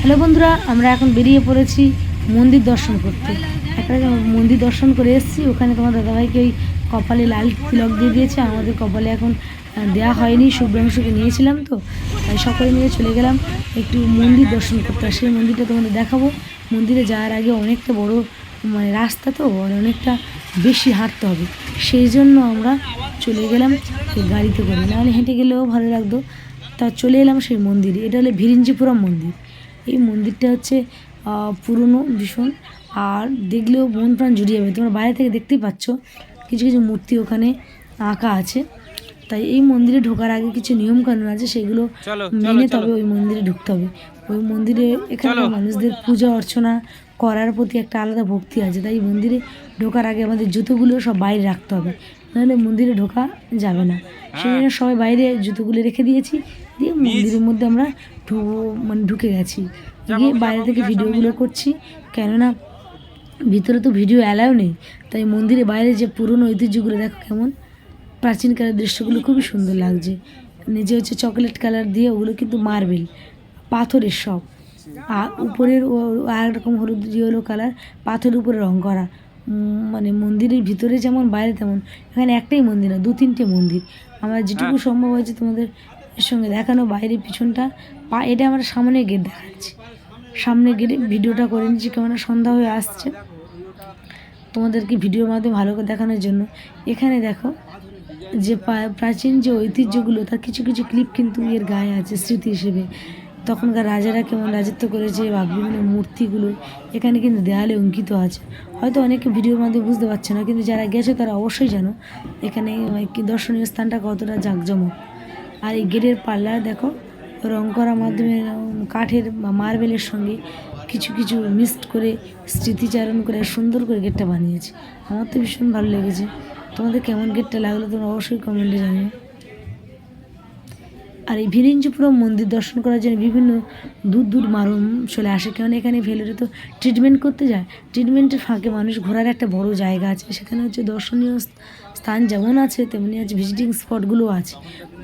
Hello বন্ধুরা, আমরা এখন বেরিয়ে পড়েছি মন্দির দর্শন করতে। একটা মন্দির দর্শন করে এসেছি, ওখানে তোমার দাদাভাইকে ওই কপালে লাল তিলক দিয়ে দিয়েছে। আমাদের কপালে এখন দেওয়া হয়নি শুভ্রাংশুকে নিয়েছিলাম তো, তাই সকলে মিলে চলে গেলাম একটু মন্দির দর্শন করতে। সেই মন্দিরটা তোমাদের দেখাবো। মন্দিরে যাওয়ার আগে অনেকটা বড় মানে রাস্তা তো অনেকটা বেশি হাঁটতে হবে। সেই জন্য আমরা চলে গেলাম গাড়িতে করে। নাহলে হেঁটে গেলেও ভালো লাগতো। তা চলে এলাম সেই মন্দিরে। এটা হলো ভিরিঞ্জিপুরম মন্দির। এই মন্দিরটা হচ্ছে পুরনো ভীষণ। আর দেখলেও মন প্রাণ জুড়িয়ে যাবে। তোমরা বাইরে থেকে দেখতেই পাচ্ছ কিছু কিছু মূর্তি ওখানে আঁকা আছে। তাই এই মন্দিরে ঢোকার আগে কিছু নিয়ম কানুন আছে সেগুলো মেনে তবে ওই মন্দিরে ঢুকতে হবে। ওই মন্দিরে এখানে মানুষদের পূজা অর্চনা করার প্রতি একটা আলাদা ভক্তি আছে। তাই মন্দিরে ঢোকার আগে আমাদের জুতোগুলো সব বাইরে রাখতে হবে। নাহলে মন্দিরে ঢোকা যাবে না। সেই জন্য সবাই বাইরে জুতোগুলো রেখে দিয়েছি। দিয়ে মন্দিরের মধ্যে আমরা ঢু- মানে ঢুকে গেছি। গিয়ে বাইরে থেকে ভিডিওগুলো করছি কেননা ভিতরে তো ভিডিও অ্যালাউ নেই তাই মন্দিরের বাইরে যে পুরনো ঐতিহ্যগুলো দেখো কেমন প্রাচীনকালের দৃশ্যগুলো খুবই সুন্দর লাগছে। নিজে হচ্ছে চকলেট কালার দিয়ে ওগুলো কিন্তু মার্বেল পাথরের সব। আর উপরের আর রকম হলুদ ইয়েলো কালার পাথরের উপরে রং করা। মানে মন্দিরের ভিতরে যেমন বাইরে তেমন এখানে একটাই মন্দির না দু তিনটে মন্দির। আমার যেটুকু সম্ভব হয়েছে তোমাদের এর সঙ্গে দেখানো বাইরে পিছনটা পা, এটা আমরা সামনে গেট দেখাচ্ছি। সামনে গেটে ভিডিওটা করে নিচ্ছি কেমন সন্ধ্যা হয়ে আসছে। তোমাদেরকে ভিডিওর মাধ্যমে ভালো করে দেখানোর জন্য। এখানে দেখো, যে প্রাচীন যে ঐতিহ্যগুলো, তার কিছু কিছু ক্লিপ কিন্তু এর গায়ে আছে, স্মৃতি হিসেবে। তখনকার রাজারা কেমন রাজত্ব করেছে বা বিভিন্ন মূর্তিগুলো, এখানে কিন্তু দেয়ালে অঙ্কিত আছে। হয়তো অনেকে ভিডিওর মাধ্যমে বুঝতে পারছে না, কিন্তু যারা গেছে তারা অবশ্যই জানো, এখানে কি দর্শনীয় স্থানটা কতটা জাঁকজমক। আর এই গেটের পাল্লা দেখো রং করার মাধ্যমে, কাঠের বা মার্বেলের সঙ্গে কিছু কিছু মিক্সড করে, স্মৃতিচারণ করে, সুন্দর করে গেটটা বানিয়েছি। আমার তো ভীষণ ভালো লেগেছে। তোমাদের কেমন গেটটা লাগল তোমরা অবশ্যই কমেন্টে জানিও। আর এই ভিরিঞ্জিপুরম মন্দির দর্শন করার জন্য বিভিন্ন দূর দূর মারুম চলে আসে। কারণ এখানে ভেলোরে তো ট্রিটমেন্ট করতে যায়। ট্রিটমেন্টের ফাঁকে মানুষ ঘোরার একটা বড় জায়গা আছে। সেখানে হচ্ছে দর্শনীয় স্থান যেমন আছে, তেমনি আছে ভিজিটিং স্পটগুলো আছে।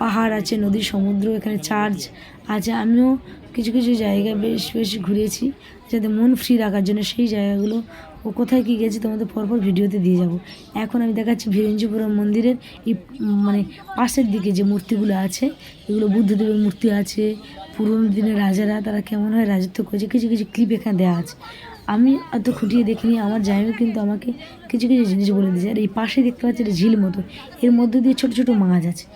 পাহাড় আছে, নদী, সমুদ্র, এখানে চার্চ আছে। আমিও কিছু কিছু জায়গা বেশ বেশ ঘুরেছি, যাতে মন ফ্রি রাখার জন্য সেই জায়গাগুলো ও কোথায় কী গেছি তোমাদের পরপর ভিডিওতে দিয়ে যাব। এখন আমি দেখাচ্ছি ভিরেঞ্জিপুরম মন্দিরের এই মানে পাশের দিকে যে মূর্তিগুলো আছে, এগুলো বুদ্ধদেবের মূর্তি আছে, পুরনো দিনের রাজারা, তারা কেমন হয় রাজত্ব করেছে, কিছু কিছু ক্লিপ এখানে দেওয়া আছে। আমি অত খুঁটিয়ে দেখিনি, আমার জামাইও কিন্তু আমাকে কিছু কিছু জিনিস বলে দিয়েছে। আর এই পাশে দেখতে পাচ্ছি একটা ঝিল মতো, এর মধ্যে দিয়ে ছোট ছোট মাছ আছে।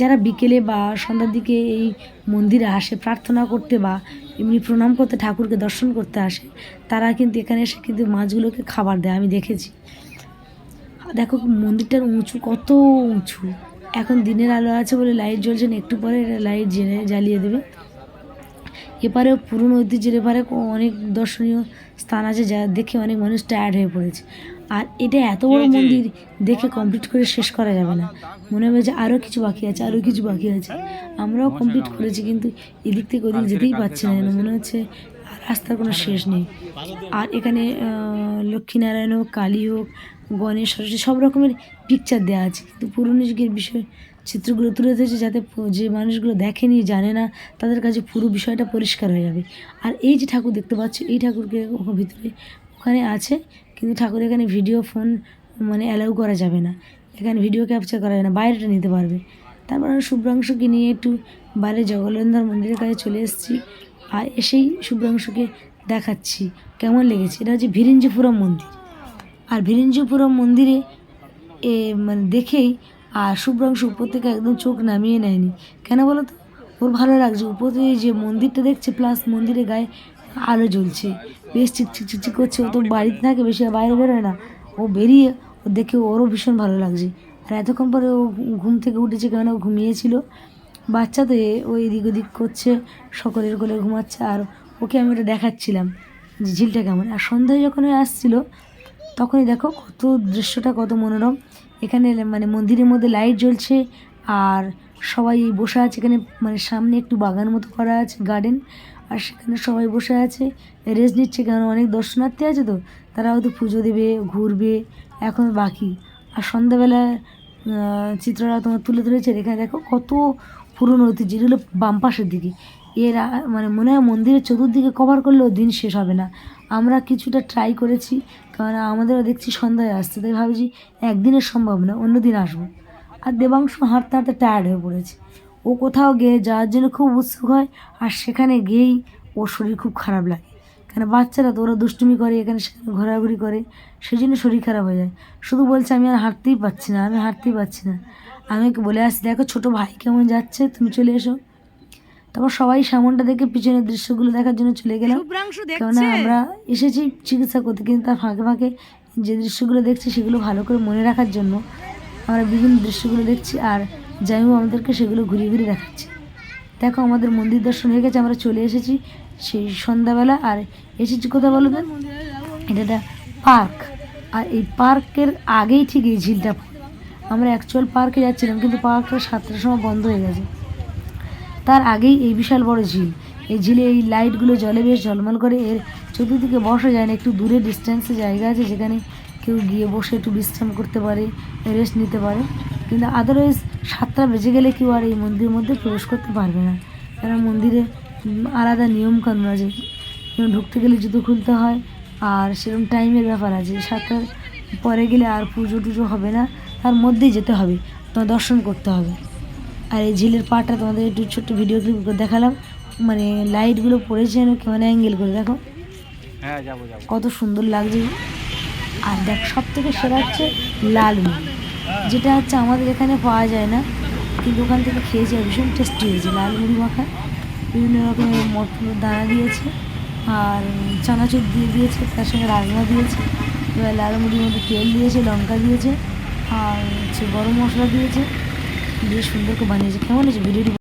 যারা বিকেলে বা সন্ধ্যার দিকে এই মন্দিরে আসে, প্রার্থনা করতে বা এমনি প্রণাম করতে, ঠাকুরকে দর্শন করতে আসে, তারা কিন্তু এখানে এসে কিন্তু মাছগুলোকে খাবার দেয়, আমি দেখেছি। দেখো মন্দিরটার উঁচু, কত উঁচু। এখন দিনের আলো আছে বলে লাইট জ্বলছে না, একটু পরে লাইট জেনে জ্বালিয়ে দেবে। এপারেও পুরনো ঐতিহ্যের এপারে অনেক দর্শনীয় স্থান আছে যা দেখে অনেক মানুষ টায়ার্ড হয়ে পড়েছে। আর এটা এত বড় মন্দির দেখে কমপ্লিট করে শেষ করা যাবে না। মনে হবে যে আরও কিছু বাকি আছে আরও কিছু বাকি আছে। আমরাও কমপ্লিট করেছি কিন্তু এদিক থেকে ওদিক যেতেই পারছি না যেন মনে হচ্ছে আর রাস্তার কোনো শেষ নেই। আর এখানে লক্ষ্মীনারায়ণ হোক কালী হোক গণেশ সরস্বতী সব রকমের পিকচার দেওয়া আছে। কিন্তু পুরনো যুগের বিষয় চিত্রগুলো তুলে ধরেছে যাতে যে মানুষগুলো দেখেনি জানে না তাদের কাছে পুরো বিষয়টা পরিষ্কার হয়ে যাবে। আর এই যে ঠাকুর দেখতে পাচ্ছ এই ঠাকুরকে ওখানে ভিতরে ওখানে আছে কিন্তু ঠাকুর এখানে ভিডিও ফোন মানে অ্যালাউ করা যাবে না। এখানে ভিডিও ক্যাপচার করা যাবে না, বাইরেটা নিতে পারবে। তারপর আমি শুভ্রাংশুকে নিয়ে একটু বাইরে জগলেন্দ্র মন্দিরের কাছে চলে এসেছি। আর এসেই শুভ্রাংশুকে দেখাচ্ছি, কেমন লেগেছে? এটা হচ্ছে ভিরিঞ্জিপুরম মন্দির। আর ভিরিঞ্জিপুরম মন্দিরে এ মানে দেখেই, আর শুভ্রাংশু উপর থেকে একদম চোখ নামিয়ে নেয়নি। কেন বলো তো ওর ভালো লাগছে। উপর থেকে যে মন্দিরটা দেখছে প্লাস মন্দিরের গায়ে আলো জ্বলছে। বেশ চিকচিক চিকচিক করছে। ও তো বাড়িতে থাকে, বেশি বাইরে বেরোয় না। ও বেরিয়ে ও দেখে ওরও ভীষণ ভালো লাগছে। আর এতক্ষণ পরে ও ঘুম থেকে উঠেছে কেন ও ঘুমিয়েছিল। বাচ্চা তো ও এদিক ওদিক করছে, সকলের কোলে ঘুমাচ্ছে। আর ওকে আমি ওটা দেখাচ্ছিলাম যে ঝিলটা কেমন। আর সন্ধ্যায় যখন আসছিল, তখনই দেখো কত দৃশ্যটা, কত মনোরম। এখানে মানে মন্দিরের মধ্যে লাইট জ্বলছে আর সবাই বসে আছে। এখানে মানে সামনে একটু বাগান মতো করা আছে গার্ডেন আর সেখানে সবাই বসে আছে। রেস্ট নিচ্ছে কারণ অনেক দর্শনার্থী আছে তো। তারা হয়তো পুজো দেবে ঘুরবে এখন বাকি। আর সন্ধ্যাবেলা আহ, চিত্রটা তোমার তুলে ধরেছে এখানে দেখো কত পুরনো ঐতিহ্য হলো বাম পাশের দিকে। এর মানে মনে হয় মন্দিরের চতুর্দিকে কভার করলেও দিন শেষ হবে না। আমরা কিছুটা ট্রাই করেছি কারণ আমাদেরও দেখছি সন্ধ্যায় আসতে তাই ভাবছি একদিনের সম্ভব না অন্য দিন আসব। আর দেবাংশ হাঁটতে হাঁটতে টায়ার্ড হয়ে পড়েছে। ও কোথাও গিয়ে যাওয়ার জন্য খুব উৎসুক হয় আর সেখানে গিয়েই ওর শরীর খুব খারাপ লাগে। কেন বাচ্চারা তো ওরা দুষ্টুমি করে এখানে সেখানে ঘোরাঘুরি করে সেই জন্য শরীর খারাপ হয়ে যায়। শুধু বলছে আমি আর হাঁটতেই পারছি না আমি হাঁটতেই পারছি না। আমি ওকে বলে আসি দেখো ছোটো ভাই কেমন যাচ্ছে তুমি চলে এসো। তারপর সবাই সামনটা দেখে পিছনের দৃশ্যগুলো দেখার জন্য চলে গেলাম। কেননা আমরা এসেছি চিকিৎসা করতে কিন্তু তার ফাঁকে ফাঁকে যে দৃশ্যগুলো দেখছি সেগুলো ভালো করে মনে রাখার জন্য আমরা বিভিন্ন দৃশ্যগুলো দেখছি। আর জামিও আমাদেরকে সেগুলো ঘুরিয়ে ঘুরিয়ে দেখাচ্ছি। দেখো, আমাদের মন্দির দর্শন হয়ে গেছে, আমরা চলে এসেছি সেই সন্ধ্যাবেলা। আর এসেছি কোথায় বলো তো? এটা একটা পার্ক। আর এই পার্কের আগেই ঠিক এই ঝিলটা। আমরা অ্যাকচুয়াল পার্কে যাচ্ছিলাম, কিন্তু পার্কটা সাতটার সময় বন্ধ হয়ে গেছে। তার আগেই এই বিশাল বড় ঝিল। এই ঝিলে এই লাইটগুলো জলে বেশ ঝলমল করে। এর চতুর্দিকে বসা যায় না, একটু দূরে ডিস্টেন্সে জায়গা আছে, যেখানে কেউ গিয়ে বসে একটু বিশ্রাম করতে পারে রেস্ট নিতে পারে। কিন্তু আদারওয়াইজ সাতটা বেজে গেলে কেউ আর এই মন্দিরের মধ্যে প্রবেশ করতে পারবে না। কারণ মন্দিরে আলাদা নিয়মকানুন আছে। যেমন ঢুকতে গেলে জুতো খুলতে হয় আর সেরকম টাইমের ব্যাপার আছে। সাতটার পরে গেলে আর পুজো টুজো হবে না। তার মধ্যেই যেতে হবে। তোমার দর্শন করতে হবে। আর এই ঝিলের পাটা তোমাদের একটু ছোট্ট ভিডিও ক্লিপ করে দেখালাম। মানে লাইটগুলো পড়েছে যেন কেমন অ্যাঙ্গেল করে দেখো। হ্যাঁ কত সুন্দর লাগছে। আর দেখ সব থেকে সেরা হচ্ছে লাল মুড়ি যেটা হচ্ছে আমাদের এখানে পাওয়া যায় না, কিন্তু ওখান থেকে খেয়েছি ভীষণ টেস্টি হয়েছে, লাল মুড়ি মাখা, বিভিন্ন রকমের মটর দানা দিয়েছে, আর চানাচুর দিয়ে দিয়েছে, তার সঙ্গে রাজমা দিয়েছে, এবার লাল মুড়ির মধ্যে তেল দিয়েছে, লঙ্কা দিয়েছে, আর হচ্ছে গরম মশলা দিয়েছে দিয়ে সুন্দর করে বানিয়েছে। কেমন হয়েছে ভিডিওটি?